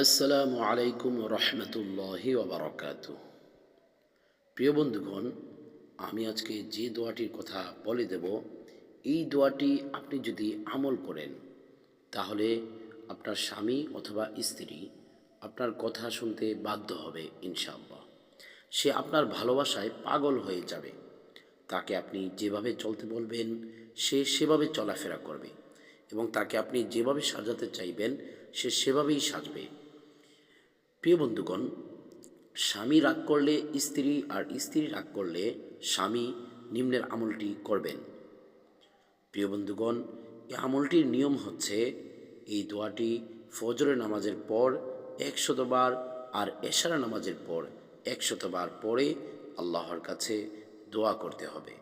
আসসালামু আলাইকুম রহমতুল্লাহি ওবরাকাত প্রিয় বন্ধুগণ, আমি আজকে যে দোয়াটির কথা বলে দেব, এই দোয়াটি আপনি যদি আমল করেন, তাহলে আপনার স্বামী অথবা স্ত্রী আপনার কথা শুনতে বাধ্য হবে, ইনশাআল্লাহ। সে আপনার ভালোবাসায় পাগল হয়ে যাবে। তাকে আপনি যেভাবে চলতে বলবেন, সে সেভাবে চলাফেরা করবে এবং তাকে আপনি যেভাবে সাজাতে চাইবেন, সে সেভাবেই সাজবে। প্রিয় বন্ধুগণ, স্বামী রাগ করলে স্ত্রী আর স্ত্রী রাগ করলে স্বামী নিম্নের আমলটি করবেন। প্রিয় বন্ধুগণ এই আমলটির নিয়ম হচ্ছে এই দোয়াটি ফজরের নামাজের পর একশতবার আর এশারা নামাজের পর একশতবার পরে আল্লাহর কাছে দোয়া করতে হবে।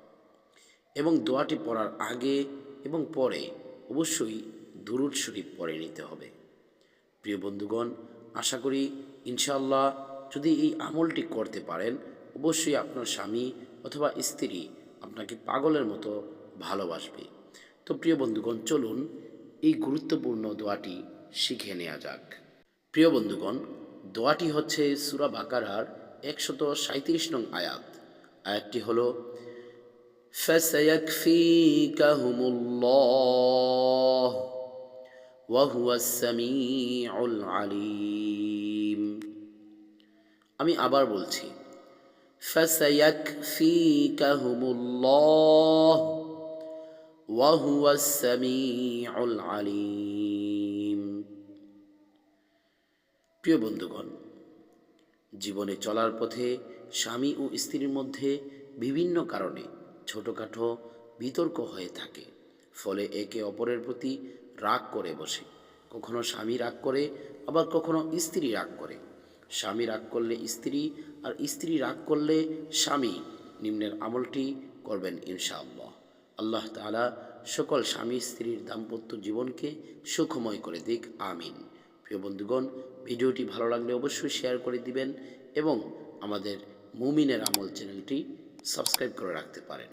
এবং দোয়াটি পড়ার আগে এবং পরে অবশ্যই দুরুদ শরীফ পড়ে নিতে হবে। প্রিয় বন্ধুগণ আশা করি ইনশাআল্লাহ যদি এই আমলটি করতে পারেন অবশ্যই আপনার স্বামী অথবা স্ত্রী আপনাকে পাগলের মতো ভালোবাসবে তো প্রিয় বন্ধুগণ চলুন এই গুরুত্বপূর্ণ দোয়াটি শিখে নেওয়া যাক প্রিয় বন্ধুগণ দোয়াটি হচ্ছে সুরা বাকারার একশত সাঁত্রিশ নং আয়াত আয়াতটি হলো فسيكفيكهم الله وهو السميع العليم। আমি আবার বলছি فسيكفيكهم الله وهو السميع العليم প্রিয় বন্ধুগণ, জীবনে চলার পথে স্বামী ও স্ত্রীর মধ্যে বিভিন্ন কারণে ছোটোখাটো বিতর্ক হয়ে থাকে। ফলে একে অপরের প্রতি রাগ করে বসে। কখনো স্বামী রাগ করে, আবার কখনো স্ত্রী রাগ করে। স্বামী রাগ করলে স্ত্রী, আর স্ত্রী রাগ করলে স্বামী। নিম্নের আমলটি করবেন ইনশাআল্লাহ। আল্লাহ তাআলা সকল স্বামী স্ত্রীর দাম্পত্য জীবনকে সুখময় করে দিক, আমিন। প্রিয় বন্ধুগণ, ভিডিওটি ভালো লাগলে অবশ্যই শেয়ার করে দিবেন এবং আমাদের মুমিনের আমল চ্যানেলটি সাবস্ক্রাইব করে রাখতে পারেন।